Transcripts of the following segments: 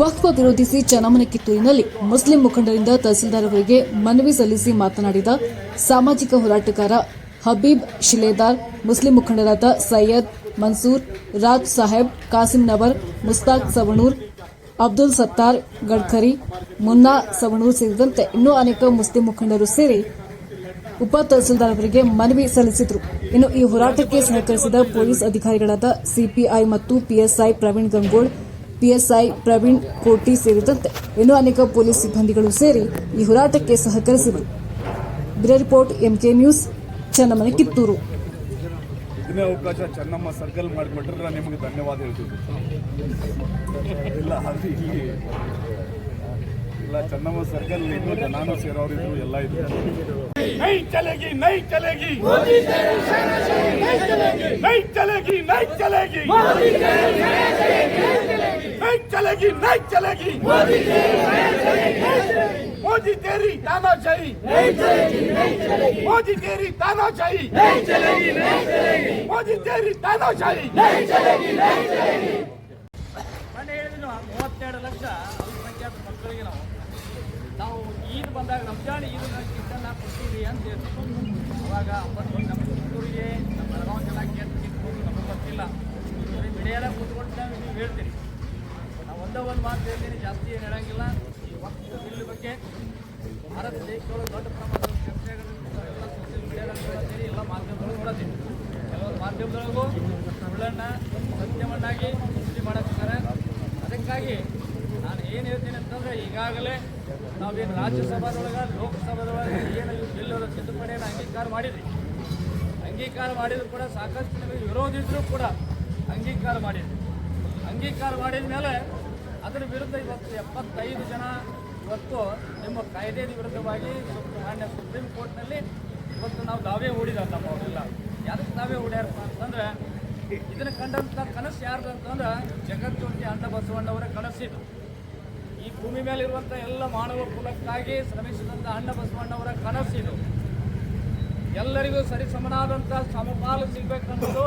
ವಕ್ಫ ವಿರೋಧಿಸಿ ಚನ್ನಮನೆ ಕಿತ್ತೂರಿನಲ್ಲಿ ಮುಸ್ಲಿಂ ಮುಖಂಡರಿಂದ ತಹಸೀಲ್ದಾರ್ ಅವರಿಗೆ ಮನವಿ ಸಲ್ಲಿಸಿ ಮಾತನಾಡಿದ ಸಾಮಾಜಿಕ ಹೋರಾಟಗಾರ ಹಬೀಬ್ ಶಿಲೇದಾರ್, ಮುಸ್ಲಿಂ ಮುಖಂಡರಾದ ಸೈಯದ್ ಮನ್ಸೂರ್, ರಾಜ್ ಸಾಹೇಬ್, ಕಾಸಿಂ ನವರ್, ಮುಸ್ತಾಕ್ ಸವಣೂರ್, ಅಬ್ದುಲ್ ಸತ್ತಾರ್ ಗಡ್ಕರಿ, ಮುನ್ನಾ ಸವಣೂರ್ ಸೇರಿದಂತೆ ಇನ್ನೂ ಅನೇಕ ಮುಸ್ಲಿಂ ಮುಖಂಡರು ಸೇರಿ ಉಪ ತಹಸೀಲ್ದಾರ್ ಅವರಿಗೆ ಮನವಿ ಸಲ್ಲಿಸಿದರು. ಇನ್ನು ಈ ಹೋರಾಟಕ್ಕೆ ಸಹಕರಿಸಿದ ಪೊಲೀಸ್ ಅಧಿಕಾರಿಗಳಾದ ಸಿಪಿಐ ಮತ್ತು ಪಿಎಸ್ಐ ಪ್ರವೀಣ್ ಗಂಗೋಳ್, ಪಿಎಸ್ಐ ಪ್ರವೀಣ್ ಕೋಟಿ ಸೇರಿದಂತೆ ಇನ್ನೂ ಅನೇಕ ಪೊಲೀಸ್ ಸಿಬ್ಬಂದಿಗಳು ಸೇರಿ ಈ ಹೋರಾಟಕ್ಕೆ ಸಹಕರಿಸಿದರು. Bureau report, MK news, Channamane, Kittur. ಇದನ್ನೇ ಅವಕಾಶ ಚೆನ್ನಮ್ಮ ಸರ್ಕಲ್ ಮಾಡಿಕೊಟ್ರೆ ನಿಮಗೆ ಧನ್ಯವಾದ ಇಲ್ಲ ಇಲ್ಲಿ ಇಲ್ಲ ಚೆನ್ನಮ್ಮ ಸರ್ಕಲ್ ಇದ್ದು ನಾನು ಸೇರೋರು ಇದ್ರು ಎಲ್ಲ ಇದ್ರು नहीं चलेगी नहीं चलेगी नहीं चलेगी नहीं चलेगी नहीं चलेगी नहीं चलेगी मोदी तेरी तानाशाही मोदी तेरी तानाशाही मोदी तेरी ಬಂದಾಗ ರಂಜಾನ್ ಇದು ಕಿಟ್ಟನ್ನ ಕೊಡ್ತೀವಿ ಅಂತ ಹೇಳ್ತೀವಿ ಅವಾಗ ಅಂಬತ್ತು ನಮ್ಮ ಹುಡುಗರಿಗೆ ನಮ್ಮ ಬೆಳಗಾವಿ ಜನ ಕೇಳ್ತು ಕಿತ್ತು ನಮಗೆ ಗೊತ್ತಿಲ್ಲ. ಮೀಡಿಯಾದ ಕೂತ್ಕೊಂಡು ನೀವು ಹೇಳ್ತೀರಿ. ನಾವು ಒಂದೇ ಒಂದು ಮಾತು ಹೇಳ್ತೀನಿ, ಜಾಸ್ತಿ ಏನು ಹೇಳೋಂಗಿಲ್ಲ. ಈ ವಕ್ತ ಬಿಲ್ ಬಗ್ಗೆ ಭಾರತ ದೇಶದೊಳಗೆ ದೊಡ್ಡ ಪ್ರಮಾಣದ ಚರ್ಚೆಗಳನ್ನು ಸೋಷಿಯಲ್ ಮೀಡಿಯಾದಲ್ಲಿ ನೋಡತ್ತೀರಿ ಎಲ್ಲ ಮಾಧ್ಯಮದೊಳಗೆ ನೋಡೋದಿಲ್ಲ ಕೆಲವೊಂದು ಮಾಧ್ಯಮದೊಳಗೂ ಸುಳ್ಳನ್ನು ಸತ್ಯವನ್ನಾಗಿ ಸುದ್ದಿ ಮಾಡಕ್ಕಾರೆ ಅದಕ್ಕಾಗಿ ನಾನು ಏನು ಹೇಳ್ತೀನಿ ಅಂತಂದ್ರೆ ಈಗಾಗಲೇ ನಾವೇನು ರಾಜ್ಯಸಭಾದೊಳಗ, ಲೋಕಸಭಾದೊಳಗೆ ಏನು ಬಿಲ್ ತಿದ್ದುಪಡಿಯನ್ನು ಅಂಗೀಕಾರ ಮಾಡಿದ್ರಿ. ಅಂಗೀಕಾರ ಮಾಡಿದ್ರು ಕೂಡ ಸಾಕಷ್ಟು ನಿಮಗೆ ವಿರೋಧಿದ್ರು ಕೂಡ ಅಂಗೀಕಾರ ಮಾಡಿದ್ವಿ ಅಂಗೀಕಾರ ಮಾಡಿದ ಮೇಲೆ ಅದರ ವಿರುದ್ಧ ಇವತ್ತು ಎಪ್ಪತ್ತೈದು ಜನ ಇವತ್ತು ನಿಮ್ಮ ಕಾಯ್ದೆಯ ವಿರುದ್ಧವಾಗಿ ಮಾನ್ಯ ಸುಪ್ರೀಂ ಕೋರ್ಟ್ನಲ್ಲಿ ಇವತ್ತು ನಾವು ದಾವೆ ನಮ್ಮ ಅವರೆಲ್ಲ. ಯಾರಕ್ಕೆ ದಾವೆ ಹೂಡ್ಯಾರಪ್ಪ ಅಂತಂದ್ರೆ, ಇದನ್ನು ಕಂಡಂಥ ಕನಸು ಯಾರ್ದು ಅಂತಂದ್ರೆ ಜಗಜ್ಯೋತಿ ಅಣ್ಣ ಬಸವಣ್ಣವರ ಕನಸಿದು. ಈ ಭೂಮಿ ಮೇಲೆ ಇರುವಂಥ ಎಲ್ಲ ಮಾನವ ಕುಲಕ್ಕಾಗಿ ಶ್ರಮಿಸಿದಂಥ ಅಣ್ಣ ಬಸವಣ್ಣವರ ಕನಸಿದು ಎಲ್ಲರಿಗೂ ಸರಿ ಸಮನಾದಂಥ ಸಮಪಾಲು ಸಿಗ್ಬೇಕನ್ನೋದು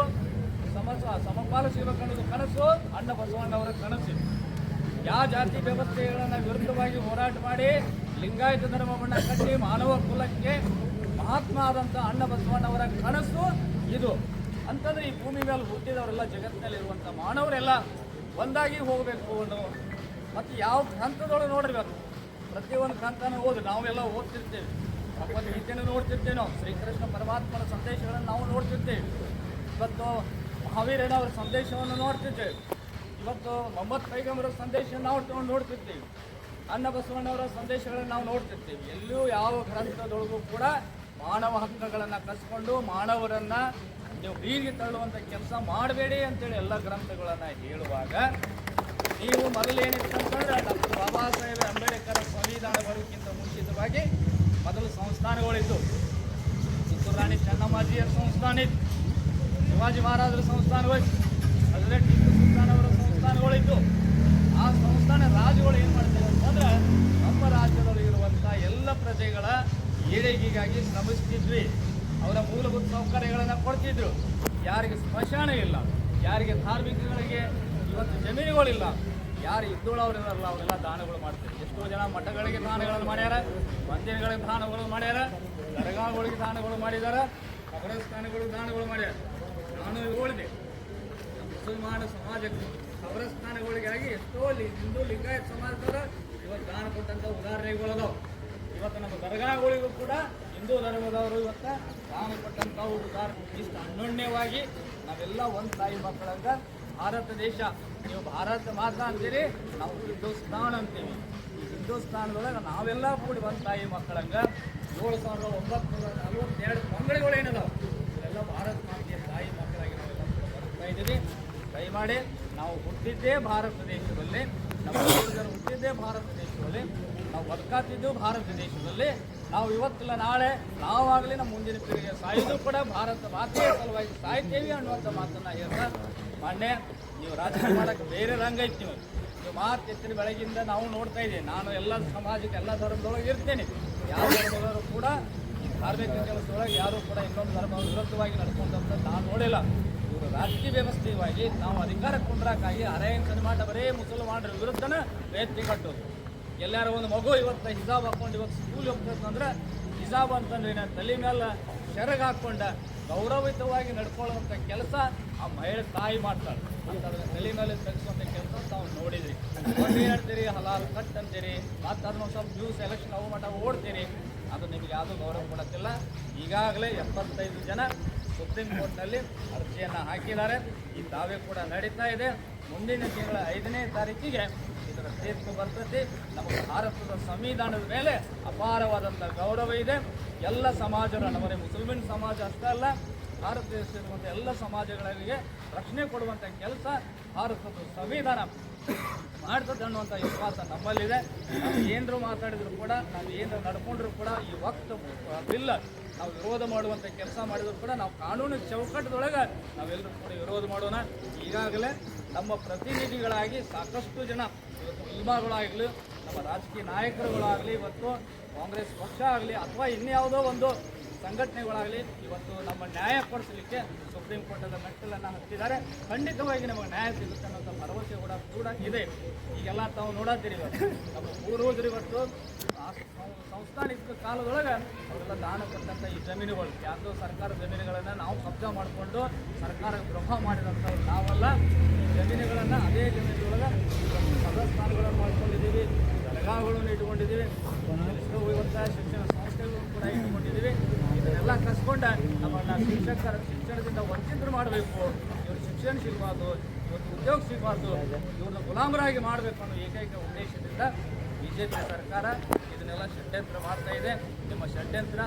ಸಮಸ ಸಮಪಾಲು ಸಿಗ್ಬೇಕನ್ನೋದು ಕನಸು, ಅಣ್ಣ ಬಸವಣ್ಣವರ ಕನಸಿದು ಯಾವ ಜಾತಿ ವ್ಯವಸ್ಥೆಗಳನ್ನು ವಿರುದ್ಧವಾಗಿ ಹೋರಾಟ ಮಾಡಿ ಲಿಂಗಾಯತ ಧರ್ಮವನ್ನು ಕಟ್ಟಿ ಮಾನವ ಕುಲಕ್ಕೆ ಮಹಾತ್ಮ ಆದಂಥ ಅಣ್ಣ ಬಸವಣ್ಣವರ ಕನಸು ಇದು. ಅಂತಂದ್ರೆ ಈ ಭೂಮಿ ಮೇಲೆ ಹುಟ್ಟಿದವರೆಲ್ಲ ಜಗತ್ತಿನಲ್ಲಿ ಇರುವಂಥ ಮಾನವರೆಲ್ಲ ಒಂದಾಗಿ ಹೋಗಬೇಕು ಅನ್ನೋ ಮತ್ತು ಯಾವ ಗ್ರಂಥದೊಳಗೆ ನೋಡಿರ್ಬೇಕು? ಪ್ರತಿಯೊಂದು ಗ್ರಂಥನೂ ಓದಿ. ನಾವೆಲ್ಲ ಓದ್ತಿರ್ತೇವೆ. ಭಗವದ್ಗೀತೆಯನ್ನು ನೋಡ್ತಿರ್ತೇವೆ ನಾವು. ಶ್ರೀಕೃಷ್ಣ ಪರಮಾತ್ಮನ ಸಂದೇಶಗಳನ್ನು ನಾವು ನೋಡ್ತಿರ್ತೇವೆ. ಇವತ್ತು ಮಹಾವೀರನವರ ಸಂದೇಶವನ್ನು ನೋಡ್ತಿರ್ತೇವೆ. ಇವತ್ತು ಮೊಹಮ್ಮದ್ ಪೈಗಂಬರ ಸಂದೇಶ ನಾವು ತಗೊಂಡು ನೋಡ್ತಿರ್ತೇವೆ. ಅನ್ನ ಬಸವಣ್ಣವರ ಸಂದೇಶಗಳನ್ನು ನಾವು ನೋಡ್ತಿರ್ತೀವಿ. ಎಲ್ಲೂ ಯಾವ ಗ್ರಂಥದೊಳಗೂ ಕೂಡ ಮಾನವ ಹಕ್ಕುಗಳನ್ನು ಕಸ್ಕೊಂಡು ಮಾನವರನ್ನು ನೀವು ಬೀದಿಗೆ ತಳ್ಳುವಂಥ ಕೆಲಸ ಮಾಡಬೇಡಿ ಅಂತೇಳಿ ಎಲ್ಲ ಗ್ರಂಥಗಳನ್ನು ಹೇಳುವಾಗ ನೀವು ಮೊದಲೇನಿತ್ತು ಅಂತಂದ್ರೆ ಡಾಕ್ಟರ್ ಬಾಬಾ ಸಾಹೇಬ್ ಅಂಬೇಡ್ಕರ್ ಸಂವಿಧಾನ ಬರೋಕ್ಕಿಂತ ಮುಂಚಿತವಾಗಿ ಮೊದಲು ಸಂಸ್ಥಾನಗಳಿದ್ದು. ರಾಣಿ ಚೆನ್ನಮ್ಮಾಜಿಯರ ಸಂಸ್ಥಾನ ಇತ್ತು. ಶಿವಾಜಿ ಮಹಾರಾಜರ ಸಂಸ್ಥಾನಗಳು ಅದರಲ್ಲೇ ಟಿಪ್ಪು ಸುಲ್ತಾನವರ ಸಂಸ್ಥಾನಗಳಿತ್ತು ಆ ಸಂಸ್ಥಾನ ರಾಜುಗಳು ಏನು ಮಾಡ್ತಾರೆ ಅಂತಂದ್ರೆ ನಮ್ಮ ರಾಜ್ಯದಲ್ಲಿರುವಂಥ ಎಲ್ಲ ಪ್ರಜೆಗಳ ಏಳಿಗೆಗಾಗಿ ಶ್ರಮಿಸ್ತಿದ್ವಿ. ಅವರ ಮೂಲಭೂತ ಸೌಕರ್ಯಗಳನ್ನು ಕೊಡ್ತಿದ್ರು. ಯಾರಿಗೆ ಸ್ಮಶಾನ ಇಲ್ಲ, ಯಾರಿಗೆ ಧಾರ್ಮಿಕಗಳಿಗೆ ಇವತ್ತು ಜಮೀನುಗಳಿಲ್ಲ ಯಾರು ಇದ್ದೋಳವ್ರಿರಲ್ಲ ಅವರೆಲ್ಲ ದಾನಗಳು ಮಾಡ್ತಾರೆ. ಎಷ್ಟೋ ಜನ ಮಠಗಳಿಗೆ ದಾನಗಳನ್ನು ಮಾಡ್ಯಾರ, ಮಂದಿರಗಳಿಗೆ ದಾನಗಳು ಮಾಡ್ಯಾರ, ದರ್ಗಾಗಳಿಗೆ ದಾನಗಳು ಮಾಡಿದಾರ ಸ್ಥಾನಗಳಿಗೆ ದಾನಗಳು ಮಾಡ್ಯಾರ. ನಾನು ಹೇಳಿದೆ ಮುಸಲ್ಮಾನ ಸಮಾಜಕ್ಕೆ ಕಬರಸ್ಥಾನಗಳಿಗಾಗಿ ಎಷ್ಟೋ ಹಿಂದೂ ಲಿಂಗಾಯತ್ ಸಮಾಜದವರ ಇವತ್ತು ದಾನ ಕೊಟ್ಟಂಥ ಉದಾಹರಣೆಗಳದಾವ ಇವತ್ತು ನಮ್ಮ ದರ್ಗಾಗಳಿಗೂ ಕೂಡ ಹಿಂದೂ ಧರ್ಮದವರು ಇವತ್ತು ದಾನ ಕೊಟ್ಟಂತ ಉದಾಹರಣೆ. ಇಷ್ಟು ಅನ್ಯೋನ್ಯವಾಗಿ ನಾವೆಲ್ಲ ಒಂದು ತಾಯಿ ಮಕ್ಕಳಂಗ ಭಾರತ ದೇಶ. ನೀವು ಭಾರತ ಮಾತ್ರ ಅಂತೀರಿ, ನಾವು ಹಿಂದೂಸ್ತಾನ್ ಅಂತೀವಿ. ಈ ಹಿಂದೂಸ್ತಾನದೊಳಗೆ ನಾವೆಲ್ಲ ಕೂಡಿ ಒಂದು ತಾಯಿ ಮಕ್ಕಳಂಗೆ ಏಳು ಸಾವಿರದ ಒಂಬತ್ತು ನಲವತ್ತೆರಡು ಮಂಗಳಿಗಳು ಏನಿದಾವೆ ಇವೆಲ್ಲ ಭಾರತ ಮಾತೆಯ ತಾಯಿ ಮಕ್ಕಳಾಗಿ ನಾವೆಲ್ಲ ಬದುಕ್ತಾ ಇದ್ದೀವಿ. ದಯಮಾಡಿ ನಾವು ಹುಟ್ಟಿದ್ದೇ ಭಾರತ ದೇಶದಲ್ಲಿ, ನಮ್ಮ ಹುಟ್ಟಿದ್ದೇ ಭಾರತ ದೇಶದಲ್ಲಿ, ನಾವು ಬದುಕಾತಿದ್ದು ಭಾರತ ದೇಶದಲ್ಲಿ. ನಾವು ಇವತ್ತಿಲ್ಲ, ನಾಳೆ ನಾವಾಗಲಿ ನಮ್ಮ ಮುಂದಿನ ಪೀಳಿಗೆ ಸಾಯಿದ್ರು ಕೂಡ ಭಾರತ ಮಾತೆಯ ಸಲುವಾಗಿ ಸಾಯ್ತೇವೆ ಅನ್ನುವಂಥ ಮಾತನ್ನು ಹೇಳ್ತಾರೆ ಮಾನ್ಯ ನೀವು ರಾಜಕೀಯ ಮಾಡೋಕ್ಕೆ ಬೇರೆ ರಂಗ ಐತಿ ನೀವು. ಮಾತು ಎತ್ತಿನ ಬೆಳಗಿಂದ ನಾವು ನೋಡ್ತಾ ಇದ್ದೀವಿ. ನಾನು ಎಲ್ಲ ಸಮಾಜಕ್ಕೆ, ಎಲ್ಲ ಧರ್ಮದೊಳಗೆ ಇರ್ತೇನೆ. ಯಾವ ಧರ್ಮದವರು ಕೂಡ ಧಾರ್ಮಿಕ ಕೆಲಸದೊಳಗೆ ಯಾರೂ ಕೂಡ ಇನ್ನೊಂದು ಧರ್ಮ ವಿರುದ್ಧವಾಗಿ ನಡ್ಕೊಂಡಂತ ನಾನು ನೋಡಿಲ್ಲ. ಇವ್ರು ರಾಜಕೀಯ ವ್ಯವಸ್ಥೆಯಾಗಿ ನಾವು ಅಧಿಕಾರ ಕುಂದ್ರಕ್ಕಾಗಿ ಅರೇಂಜ್ ಸನ್ಮಾಟ ಬರೇ ಮುಸಲ್ಮಾನರ ವಿರುದ್ಧನ ಪ್ರಯತ್ನ ಕಟ್ಟೋದು ಎಲ್ಲಾರ ಒಂದು ಮಗು ಇವತ್ತು ಹಿಜಾಬ್ ಹಾಕೊಂಡು ಇವತ್ತು ಸ್ಕೂಲ್ ಹೋಗ್ತಂದ್ರೆ ಹಿಜಾಬ್ ಅಂತಂದ್ರೆ ಏನ? ತಲೆ ಮೇಲೆ ಸೆರಗ್ ಹಾಕೊಂಡ ಗೌರವಯುತವಾಗಿ ನಡ್ಕೊಳ್ಳುವಂಥ ಕೆಲಸ ಆ ಮಹಿಳೆ ತಾಯಿ ಮಾಡ್ತಾಳೆ. ತಲೆ ಮೇಲೆ ತೆಗೆಸುವಂಥ ಕೆಲಸ ತಾವು ನೋಡಿದ್ರಿ. ಹೇಳ್ತೀರಿ ಹಲಾಲ್ ಕಟ್ ಅಂತೀರಿ ಮತ್ತು ಅದನ್ನ ಸ್ವಲ್ಪ ನ್ಯೂಸ್ ಎಲೆಕ್ಷನ್ ಅವು ಮಟ್ಟ ಓಡ್ತೀರಿ, ಅದು ನಿಮ್ಗೆ ಯಾವುದೂ ಗೌರವ ಕೊಡತ್ತಿಲ್ಲ. ಈಗಾಗಲೇ ಎಪ್ಪತ್ತೈದು ಜನ ಸುಪ್ರೀಂ ಕೋರ್ಟ್ನಲ್ಲಿ ಅರ್ಜಿಯನ್ನು ಹಾಕಿದ್ದಾರೆ. ಈ ದಾವೆ ಕೂಡ ನಡೀತಾ ಇದೆ. ಮುಂದಿನ ತಿಂಗಳ ಐದನೇ ತಾರೀಕಿಗೆ ಇದರ ತೀರ್ಪು ಬರ್ತದೆ. ನಮ್ಮ ಭಾರತದ ಸಂವಿಧಾನದ ಮೇಲೆ ಅಪಾರವಾದಂಥ ಗೌರವ ಇದೆ. ಎಲ್ಲ ಸಮಾಜಗಳು ನಮ್ಮ ಮುಸಲ್ಮಾನ್ ಸಮಾಜ ಅಷ್ಟೇ ಅಲ್ಲ, ಭಾರತ ದೇಶದಲ್ಲಿರುವಂಥ ಎಲ್ಲ ಸಮಾಜಗಳಿಗೆ ರಕ್ಷಣೆ ಕೊಡುವಂಥ ಕೆಲಸ ಭಾರತದ ಸಂವಿಧಾನ ಮಾಡ್ತದೆ ಅನ್ನುವಂಥ ವಿಶ್ವಾಸ ನಮ್ಮಲ್ಲಿದೆ. ನಾವು ಏನರೂ ಮಾತಾಡಿದ್ರು ಕೂಡ, ನಾವು ಏನು ನಡ್ಕೊಂಡ್ರು ಕೂಡ ಈ ವಕ್ತ ಬಿಲ್ ನಾವು ವಿರೋಧ ಮಾಡುವಂಥ ಕೆಲಸ ಮಾಡಿದ್ರು ಕೂಡ ನಾವು ಕಾನೂನು ಚೌಕಟ್ಟದೊಳಗೆ ನಾವೆಲ್ಲರೂ ಕೂಡ ವಿರೋಧ ಮಾಡೋಣ. ಈಗಾಗಲೇ ನಮ್ಮ ಪ್ರತಿನಿಧಿಗಳಾಗಿ ಸಾಕಷ್ಟು ಜನ ಉಲ್ಮಾಗಳಾಗಲಿ ನಮ್ಮ ರಾಜಕೀಯ ನಾಯಕರುಗಳಾಗಲಿ, ಇವತ್ತು ಕಾಂಗ್ರೆಸ್ ಪಕ್ಷ ಆಗಲಿ, ಅಥವಾ ಇನ್ಯಾವುದೋ ಒಂದು ಸಂಘಟನೆಗಳಾಗಲಿ, ಇವತ್ತು ನಮ್ಮ ನ್ಯಾಯ ಕೊಡಿಸಲಿಕ್ಕೆ ಸುಪ್ರೀಂ ಕೋರ್ಟದ ಮೆಟ್ಟಲನ್ನು ಹತ್ತಿದ್ದಾರೆ. ಖಂಡಿತವಾಗಿ ನಮಗೆ ನ್ಯಾಯ ಸಿಗುತ್ತೆ ಅನ್ನೋಂಥ ಭರವಸೆ ಕೂಡ ಕೂಡ ಇದೆ. ಈಗೆಲ್ಲ ತಾವು ನೋಡತ್ತೀರಿ ನಮ್ಮ ಪೂರ್ವಜರು ಇವತ್ತು ಆ ಸಂ- ಸಂಸ್ಥಾನಿಕ ಕಾಲದೊಳಗೆ ಅವರೆಲ್ಲ ದಾನ ಕೊಟ್ಟಂಥ ಈ ಜಮೀನುಗಳು ಯಾವುದೋ ಸರ್ಕಾರ ಜಮೀನುಗಳನ್ನು ನಾವು ಕಬ್ಜಾ ಮಾಡಿಕೊಂಡು ಸರ್ಕಾರ ದ್ರೋಹ ಮಾಡಿದಂಥವ್ರು ನಾವಲ್ಲ. ಈ ಜಮೀನುಗಳನ್ನು ಅದೇ ಜಮೀನುಗಳೊಳಗೆ ಸದಸ್ಥಾನಗಳನ್ನು ಮಾಡ್ಕೊಂಡಿದ್ದೀವಿ, ದರ್ಗಾಗಳನ್ನು ಇಟ್ಕೊಂಡಿದ್ದೀವಿ. ಇವತ್ತ ಶಿಕ್ಷಣ ಸಂಸ್ಥೆಗಳನ್ನು ಕೂಡ ಇಟ್ಕೊಂಡಿದ್ದೀವಿ ಇದನ್ನೆಲ್ಲ ಕಸ್ಕೊಂಡ ನಮ್ಮನ್ನ ಶಿಕ್ಷಕರ ಶಿಕ್ಷಣದಿಂದ ವಂಚಿತರು ಮಾಡಬೇಕು. ಇವರು ಶಿಕ್ಷಣ ಸಿಗಬಾರ್ದು ಇವತ್ತು ಉದ್ಯೋಗ ಸಿಗಬಾರ್ದು ಇವ್ರನ್ನ ಗುಲಾಮರಾಗಿ ಮಾಡಬೇಕು ಅನ್ನೋ ಏಕೈಕ ಉದ್ದೇಶದಿಂದ ಬಿ ಜೆ ಪಿ ಸರ್ಕಾರ ಇದನ್ನೆಲ್ಲ ಷಡ್ಯಂತ್ರ ಮಾಡ್ತಾ ಇದೆ. ನಿಮ್ಮ ಷಡ್ಯಂತ್ರ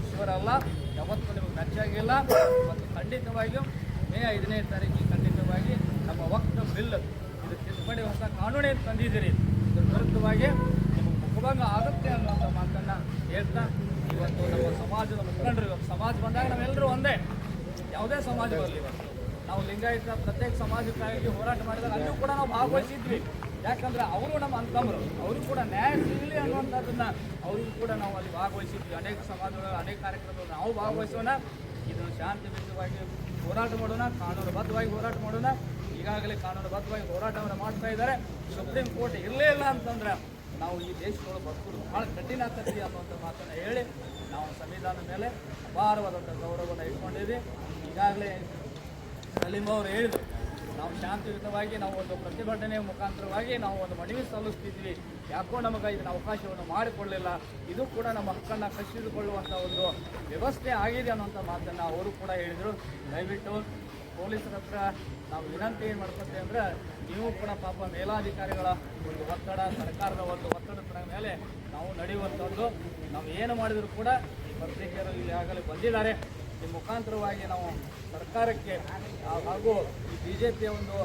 ಈಶ್ವರ ಅಲ್ಲ, ಯಾವತ್ತೂ ನಿಮಗೆ ಮೆಚ್ಚಾಗಿಲ್ಲ ಮತ್ತು ಖಂಡಿತವಾಗಿಯೂ ಮೇ ಐದನೇ ತಾರೀಕಿಗೆ ಖಂಡಿತವಾಗಿ ನಮ್ಮ ವಕ್ತ ಬಿಲ್ ಇದು ತಿದ್ದುಪಡಿ ಹೊಸ ಕಾನೂನೇ ತಂದಿದ್ದೀರಿ. ಇದ್ರ ವಿರುದ್ಧವಾಗಿ ನಿಮಗೆ ಮುಖಭಂಗ ಆಗುತ್ತೆ ಅನ್ನುವಂಥ ಮಾತನ್ನು ಹೇಳ್ತಾ ಇವತ್ತು ನಮ್ಮ ಸಮಾಜದ ಮುಖಂಡರು, ಇವತ್ತು ಸಮಾಜ ಬಂದಾಗ ನಾವೆಲ್ಲರೂ ಒಂದೇ. ಯಾವುದೇ ಸಮಾಜ ಬರಲಿ ಇವತ್ತು. ನಾವು ಲಿಂಗಾಯತ ಪ್ರತ್ಯೇಕ ಸಮಾಜಕ್ಕಾಗಿ ಹೋರಾಟ ಮಾಡಿದಾಗ ಅಲ್ಲೂ ಕೂಡ ನಾವು ಭಾಗವಹಿಸಿದ್ವಿ. ಯಾಕಂದ್ರೆ ಅವರು ನಮ್ಮ ಅಂತಂಬರು ಅವರು ಕೂಡ ನ್ಯಾಯ ಸಿಗಲಿ ಅನ್ನುವಂಥದ್ದನ್ನ ಅವ್ರಿಗೂ ಕೂಡ ನಾವು ಅಲ್ಲಿ ಭಾಗವಹಿಸಿದ್ವಿ. ಅನೇಕ ಸಮಾಜಗಳು, ಅನೇಕ ಕಾರ್ಯಕ್ರಮಗಳು ನಾವು ಭಾಗವಹಿಸೋಣ. ಇದನ್ನು ಶಾಂತಿಯುತವಾಗಿ ಹೋರಾಟ ಮಾಡೋಣ, ಕಾನೂನುಬದ್ಧವಾಗಿ ಹೋರಾಟ ಮಾಡೋಣ. ಈಗಾಗಲೇ ಕಾನೂನುಬದ್ಧವಾಗಿ ಹೋರಾಟವನ್ನು ಮಾಡ್ತಾ ಇದ್ದಾರೆ. ಸುಪ್ರೀಂ ಕೋರ್ಟ್ ಇರಲೇ ಇಲ್ಲ ಅಂತಂದ್ರೆ ನಾವು ಈ ದೇಶದೊಳಗೆ ಬದುಕೋದು ಭಾಳ ಕಠಿಣ ಆಗ್ತದೆ ಅನ್ನುವಂಥ ಮಾತನ್ನು ಹೇಳಿ ನಾವು ಸಂವಿಧಾನದ ಮೇಲೆ ಅಪಾರವಾದಂಥ ಗೌರವವನ್ನು ಇಟ್ಕೊಂಡಿದ್ವಿ. ಈಗಾಗಲೇ ಸಲೀಂ ಅವರು ಹೇಳಿದರು, ನಾವು ಶಾಂತಿಯುತವಾಗಿ ನಾವು ಒಂದು ಪ್ರತಿಭಟನೆ ಮುಖಾಂತರವಾಗಿ ನಾವು ಒಂದು ಮನವಿ ಸಲ್ಲಿಸ್ತಿದ್ವಿ. ಯಾಕೋ ನಮಗೆ ಇದನ್ನ ಅವಕಾಶವನ್ನು ಮಾಡಿಕೊಳ್ಳಿಲ್ಲ ಇದು ಕೂಡ ನಮ್ಮ ಹಕ್ಕನ್ನು ಕಸಿದುಕೊಳ್ಳುವಂಥ ಒಂದು ವ್ಯವಸ್ಥೆ ಆಗಿದೆ ಅನ್ನುವಂಥ ಮಾತನ್ನು ಅವರು ಕೂಡ ಹೇಳಿದರು. ದಯವಿಟ್ಟು ಪೊಲೀಸರ ಹತ್ರ ನಾವು ವಿನಂತಿ ಏನು ಮಾಡ್ಕೊತೇವೆ ಅಂದರೆ ನೀವು ಕೂಡ ಪಾಪ ಮೇಲಾಧಿಕಾರಿಗಳ ಒಂದು ಒತ್ತಡ, ಸರ್ಕಾರದ ಒಂದು ಒತ್ತಡದ ಮೇಲೆ ನಾವು ನಡೆಯುವಂಥದ್ದು. ನಾವು ಏನು ಮಾಡಿದರೂ ಕೂಡ ಈ ಪತ್ರಿಕೆಯರು ಆಗಲೇ ಬಂದಿದ್ದಾರೆ. ಈ ಮುಖಾಂತರವಾಗಿ ನಾವು ಸರ್ಕಾರಕ್ಕೆ ಹಾಗೂ ಈ ಬಿ ಜೆ ಪಿಯ ಒಂದು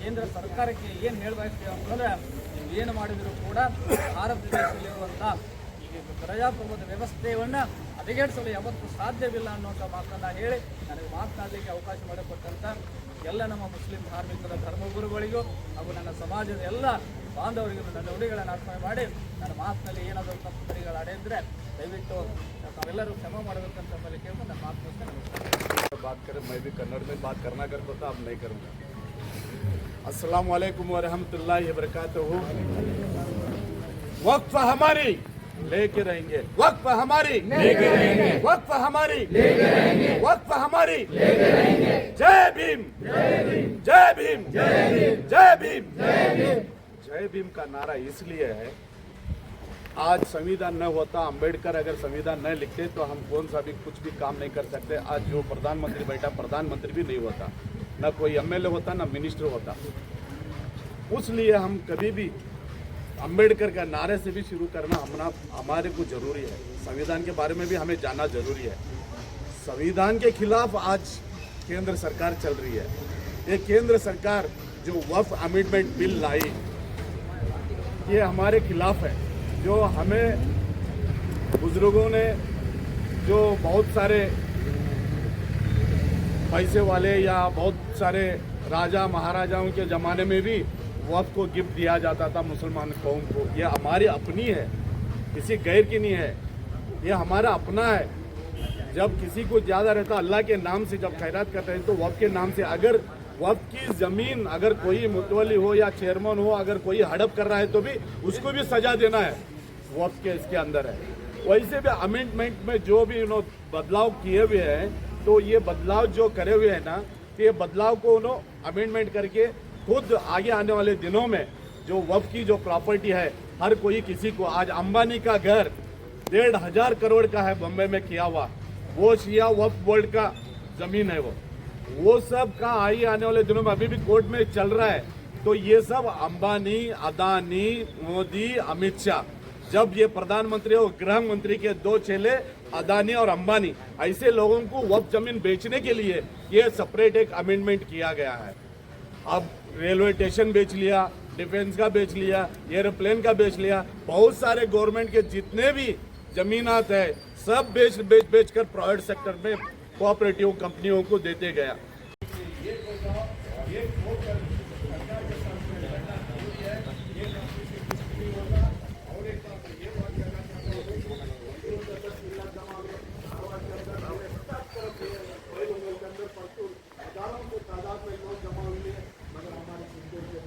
ಕೇಂದ್ರ ಸರ್ಕಾರಕ್ಕೆ ಏನು ಹೇಳಬೇಕು ಅಂತಂದರೆ, ನೀವು ಏನು ಮಾಡಿದರೂ ಕೂಡ ಭಾರತ ದೇಶದಲ್ಲಿರುವಂಥ ಈಗ ಪ್ರಜಾಪ್ರಭುತ್ವ ವ್ಯವಸ್ಥೆಯನ್ನು ಹದಗೆಡಿಸಲು ಯಾವತ್ತೂ ಸಾಧ್ಯವಿಲ್ಲ ಅನ್ನುವಂಥ ಮಾತನ್ನು ಹೇಳಿ, ನನಗೆ ಮಾತನಾಡಲಿಕ್ಕೆ ಅವಕಾಶ ಮಾಡಿಕೊಟ್ಟಂಥ ಎಲ್ಲ ನಮ್ಮ ಮುಸ್ಲಿಂ ಧಾರ್ಮಿಕರ ಧರ್ಮಗುರುಗಳಿಗೂ ಹಾಗೂ ನನ್ನ ಸಮಾಜದ ಎಲ್ಲ ಬಾಂಧವರಿಗೂ ನನ್ನ ನುಡಿಗಳನ್ನು ಅರ್ಪಣೆ ಮಾಡಿ ನನ್ನ ಮಾತಿನಲ್ಲಿ ಏನಾದರೂ ತಪ್ಪು ಸರಿಗಳು ಅಡೆಯಿದ್ರೆ ದಯವಿಟ್ಟು ತಾವೆಲ್ಲರೂ ಕ್ಷಮ ಮಾಡಬೇಕಂತ ತಮ್ಮಲ್ಲಿ ಕೇಳ್ಕೊಂಡು ನನ್ನ ಮಾತು ಮುಗಿಸ್ತೇನೆ. ನಮಸ್ಕಾರ बात करें मैं भी कन्नड़ में बात करना करता था अब नहीं करूँगा अस्सलाम वालेकुम वरहमतुल्लाहि वबरकातुहू वक्फ हमारी लेके रहेंगे वक्फ हमारी लेके रहेंगे वक्फ हमारी लेके रहेंगे वक्फ हमारी लेके रहेंगे जय भीम जय भीम। जय भीम। जय भीम। जय भीम। जय भीम का नारा इसलिए है आज संविधान न होता अंबेडकर अगर संविधान न लिखते तो हम कौन सा भी कुछ भी काम नहीं कर सकते। आज जो प्रधानमंत्री बैठा प्रधानमंत्री भी नहीं होता। न कोई एमएलए होता न मिनिस्टर होता। उसलिए हम कभी भी अंबेडकर का नारे से भी शुरू करना हमारा हमारे को ज़रूरी है। संविधान के बारे में भी हमें जानना ज़रूरी है। संविधान के खिलाफ आज केंद्र सरकार चल रही है। ये केंद्र सरकार जो वफ अमेंडमेंट बिल लाई, ये हमारे खिलाफ है। जो हमें बुज़ुर्गों ने, जो बहुत सारे पैसे वाले या बहुत सारे राजा महाराजाओं के ज़माने में भी वक्त को गिफ्ट दिया जाता था मुसलमान कौम को। ये हमारी अपनी है, किसी गैर की नहीं है। ये हमारा अपना है। जब किसी को ज़्यादा रहता, अल्लाह के नाम से जब खैरात करते हैं तो वक्त के नाम से अगर वक्त की ज़मीन अगर कोई मुतवली हो या चेयरमैन हो, अगर कोई हड़प कर रहा है तो भी उसको भी सजा देना है। वक्त के इसके अंदर है। वैसे भी अमेंडमेंट में जो भी उन्होंने बदलाव किए हुए हैं तो ये बदलाव जो करे हुए हैं ना तो ये बदलाव को उन्होंने अमेंडमेंट करके खुद आगे आने वाले दिनों में जो वफ की जो प्रॉपर्टी है, हर कोई किसी को, आज अंबानी का घर डेढ़ हज़ार करोड़ का है बम्बई में किया हुआ, वो शिया वफ बोर्ड का ज़मीन है वो। वो सब का आई आने वाले दिनों में अभी भी कोर्ट में चल रहा है। तो ये सब अंबानी, अदानी, मोदी, अमित शाह, जब ये प्रधानमंत्री और गृह मंत्री के दो चेले, अदानी और अंबानी, ऐसे लोगों को वफ ज़मीन बेचने के लिए ये सेपरेट एक अमेंडमेंट किया गया है। अब रेलवे स्टेशन बेच लिया डिफेंस का बेच लिया एरोप्लेन का बेच लिया, बहुत सारे गवर्नमेंट के जितने भी जमीनात है, सब बेच बेच बेच कर प्राइवेट सेक्टर में कोऑपरेटिव कंपनियों को देते गया। मगर हमारे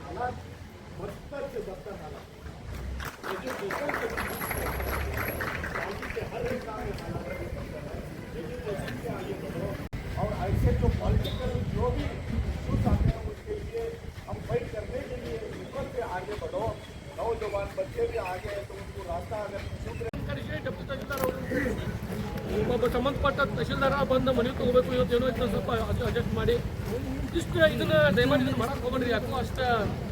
हालात बदतर से बदतर हालात। ತಹಶೀಲ್ದಾರ ಬಂದು ಮನೆಗೆ ತಗೋಬೇಕು ಏನೋ ಇದನ್ನ ಸ್ವಲ್ಪ ಅಡ್ಜಸ್ಟ್ ಮಾಡಿ. ಇಷ್ಟು ಇದನ್ನ ದಯಮಾಡಿ ಇದನ್ನ ಮಾಡಕ್ ಹೋಗ್ಬೇಡ್ರಿ. ಯಾಕೋ ಅಷ್ಟು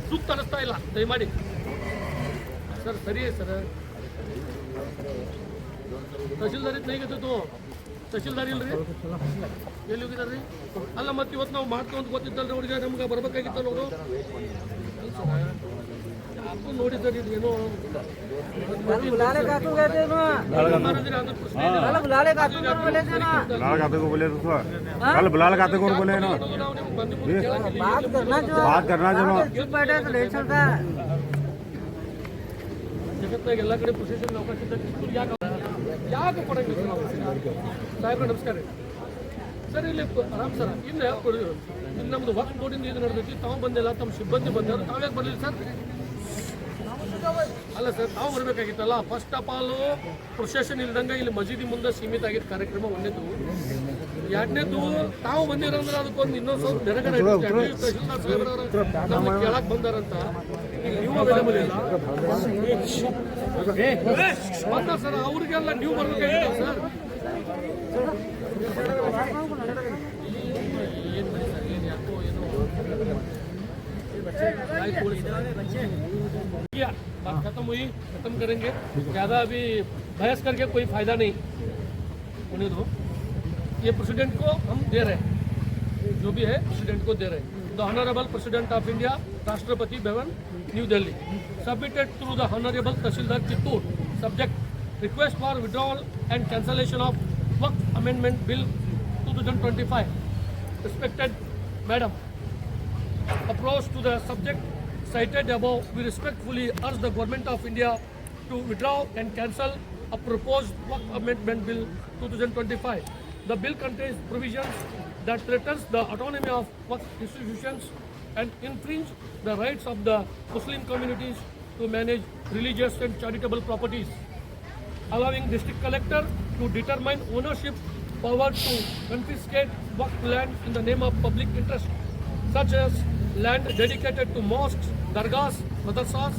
ಸೂಕ್ತ ಅನಿಸ್ತಾ ಇಲ್ಲ. ದಯಮಾಡಿ. ಸರ್, ಸರಿ ಸರ್. ತಹಶೀಲ್ದಾರ್ ಹೇಗಿತ್ತು ತಹಶೀಲ್ದಾರ್ ಇಲ್ರಿ? ಎಲ್ಲಿ ಹೋಗಿದಾರ್ರಿ ಅಲ್ಲ, ಮತ್ತೆ ಇವತ್ತು ನಾವು ಮಾಡ್ಕೊಂತ ಗೊತ್ತಿದ್ದಲ್ರಿ ಅವ್ರಿಗೆ ನಮ್ಗೆ ಬರ್ಬೇಕಾಗಿತ್ತಲ್ಲ ಅವರು कल बुलाले काकू को बोले थे ना बुलाल खाते को बोले तो था कल बुलाल खाते को बोले ना ನಾವು ನಿಮ್ಗೆ ಬಂದು ಮುಂದೆ ಕೇಳಂಗಿಲ್ಲ. बात करना जो बात करना जो चुप बैठे तो नहीं चलता ಜಗತ್ನಾಗ ಎಲ್ಲ ಕಡೆ ಪ್ರೊಸೆಷನ್ ಅವಕಾಶ ಇದ್ದಾಗ ಇವ್ರು ಯಾಕೆ ಯಾಕೆ ಕೊಡಂಗಿಲ್ಲ ನಾವು ಸಾಹೇಬ್ರೆ ನಮಸ್ಕಾರ ರೀ ಸರ್ ಇಲ್ಲಿ ಪ- ಆರಾಮ್ ಸರ್ ಇನ್ನು ಯಾಕೆ ಕೊಡಿ ಇನ್ನು ನಮ್ದು ವರ್ಕ್ ಬೋರ್ಡಿಂದ ಇದು ನಡೆದೈತಿ ತಾವು ಬಂದಿಲ್ಲ ತಮ್ಮ ಸಿಬ್ಬಂದಿ ಬಂದಿಲ್ಲ ತಾವ್ಯಾಕೆ ಬರಲಿಲ್ಲ ಸರ್ ಅಲ್ಲ ಸರ್ ನಾವು ಬರಬೇಕಾಗಿತ್ತಲ್ಲ? ಫಸ್ಟ್ ಆಫ್ ಆಲ್ ಪ್ರೊಸೆಷನ್ ಇಲ್ದಂಗೆ ಇಲ್ಲಿ ಮಸೀದಿ ಮುಂದೆ ಸೀಮಿತ ಆಗಿದ್ದ ಕಾರ್ಯಕ್ರಮ ಒಂದೇದು. ಎರಡನೇದು ತಾವು ಬಂದಿರಂದ್ರೆ ಅದಕ್ಕೊಂದು ಇನ್ನೊಂದು ಸ್ವಲ್ಪ ಸಾಹೇಬ್ರವ್ರು ನಮ್ಗೆ ಕೇಳಕ್ ಬಂದಾರಂತ. ನೀವು ಅವೈಲೇಬಲ್ ಇಲ್ಲ. ಮತ್ತೆ ಸರ್ ಅವ್ರಿಗೆಲ್ಲ ನೀವು ಬರ್ಬೇಕಾಗಿತ್ತು ಸರ್? किया बात खत्म हुई, खत्म करेंगे। ज़्यादा अभी बहस करके कोई फ़ायदा नहीं। उन्हें दो। ये प्रेसिडेंट को हम दे रहे हैं। जो भी है प्रेसिडेंट को दे रहे हैं। The honourable president of India Rashtrapati Bhavan new Delhi submitted through the honourable tehsildar Chittoor subject request for withdrawal and cancellation of Waqf amendment bill 2025 respected madam approach to the subject cited above, we respectfully urge the Government of India to withdraw and cancel a proposed work amendment bill 2025. The bill contains provisions that threatens the autonomy of work institutions and infringe the rights of the Muslim communities to manage religious and charitable properties allowing district collector to determine ownership power to confiscate work land in the name of public interest, such as land dedicated to mosques, dargahs, madrasas,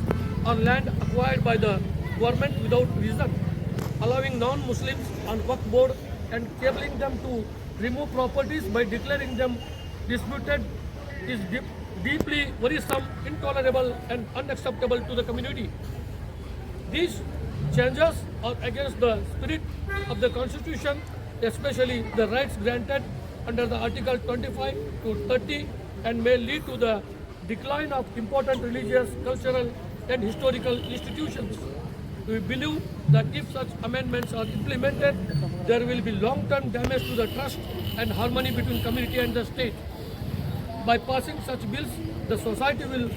or land acquired by the government without reason, allowing non-Muslims on work board and cabling them to remove properties by declaring them disputed is deep, deeply worrisome, intolerable, and unacceptable to the community. These changes are against the spirit of the Constitution, especially the rights granted under the Article 25 to 30 and may lead to the decline of important religious, cultural and historical institutions. We believe that if such amendments are implemented, there will be long-term damage to the trust and harmony between community and the state. By passing such bills, the society will